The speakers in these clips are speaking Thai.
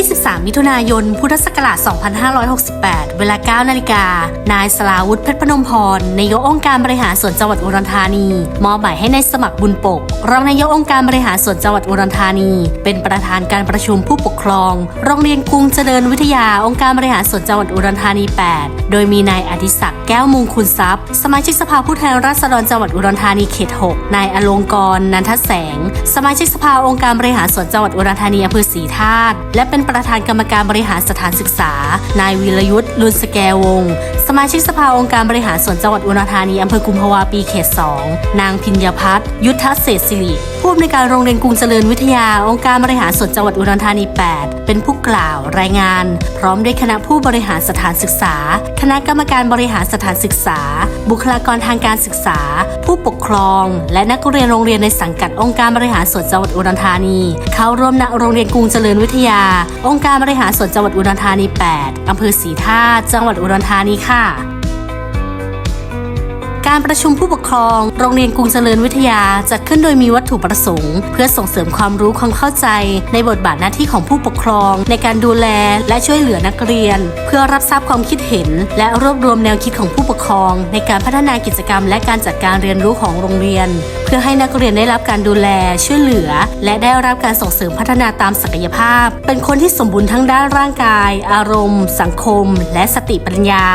วันที่ 13 มิถุนายน พุทธศักราช 2568 เวลา 9 นาฬิกา นายสลาวุฒิเพชรพนมพร นายกองค์การบริหารส่วนจังหวัดอุดรธานี มอบหมายให้นายสมัครบุญปก รองนายกองค์การบริหารส่วนจังหวัดอุดรธานี เป็นประธานการประชุมผู้ปกครอง โรงเรียนกรุงเจริญวิทยาองค์การบริหารส่วนจังหวัดอุดรธานี 8 โดยมีนายอดิศักดิ์แก้วมงคุณทรัพย์ สมาชิกสภาผู้แทนราษฎรจังหวัดอุดรธานีเขต 6 นายอลงกรณ์นันทแสง สมาชิกสภาองค์การบริหารส่วนจังหวัดอุดรธานีอำเภอศรีธาตุและเป็นประธานกรรมการบริหารสถานศึกษา นายวีรยุทธ์ลุนสแกวง สมาชิกสภาองค์การบริหารส่วนจังหวัดอุดรธานีอำเภอกุมภาวาปีเขต 2 นางพิญญพัฒน์ยุทธเศษศิริผู้อำนวยการโรงเรียนกรุงเจริญวิทยา องค์การบริหารส่วนจังหวัดอุดรธานี 8 เป็นผู้กล่าวรายงาน พร้อมด้วยคณะผู้บริหารสถานศึกษา คณะกรรมการบริหารสถานศึกษา บุคลากรทางการศึกษา ผู้ปกครอง และนักเรียนโรงเรียนในสังกัดองค์การบริหารส่วนจังหวัดอุดรธานี เข้าร่วมณโรงเรียนกรุงเจริญวิทยาองค์การบริหารส่วนจังหวัดอุดรธานี 8 อำเภอศรีธาตุจังหวัดอุดรธานีค่ะ การประชุมผู้ปกครอง โรงเรียนกรุงเจริญวิทยาจัดขึ้นโดยมีวัตถุประสงค์ เพื่อส่งเสริมความรู้ความเข้าใจ ในบทบาทหน้าที่ของผู้ปกครอง ในการดูแลและช่วยเหลือนักเรียน เพื่อรับทราบความคิดเห็น และรวบรวมแนวคิดของผู้ปกครอง ในการพัฒนากิจกรรม และการจัดการเรียนรู้ของโรงเรียน เพื่อให้นักเรียนได้รับการดูแล ช่วยเหลือ และได้รับการส่งเสริมพัฒนาตามศักยภาพ เป็นคนที่สมบูรณ์ทั้งด้านร่างกาย อารมณ์ สังคม และสติปัญญา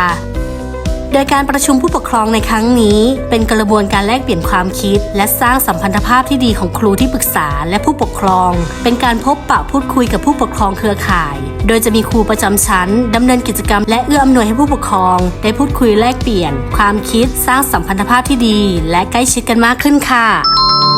ดยการประชุมผู้ปกครองในครั้งนี้ เป็นกระบวนการแลกเปลี่ยนความคิด และสร้างสัมพันธภาพที่ดีของครูที่ปรึกษาและผู้ปกครอง เป็นการพบปะพูดคุยกับผู้ปกครองเครือข่าย โดยจะมีครูประจำชั้นดำเนินกิจกรรมและเอื้ออำนวยให้ผู้ปกครอง ได้พูดคุยแลกเปลี่ยน ความคิดสร้างสัมพันธภาพที่ดี และใกล้ชิดกันมากขึ้นค่ะ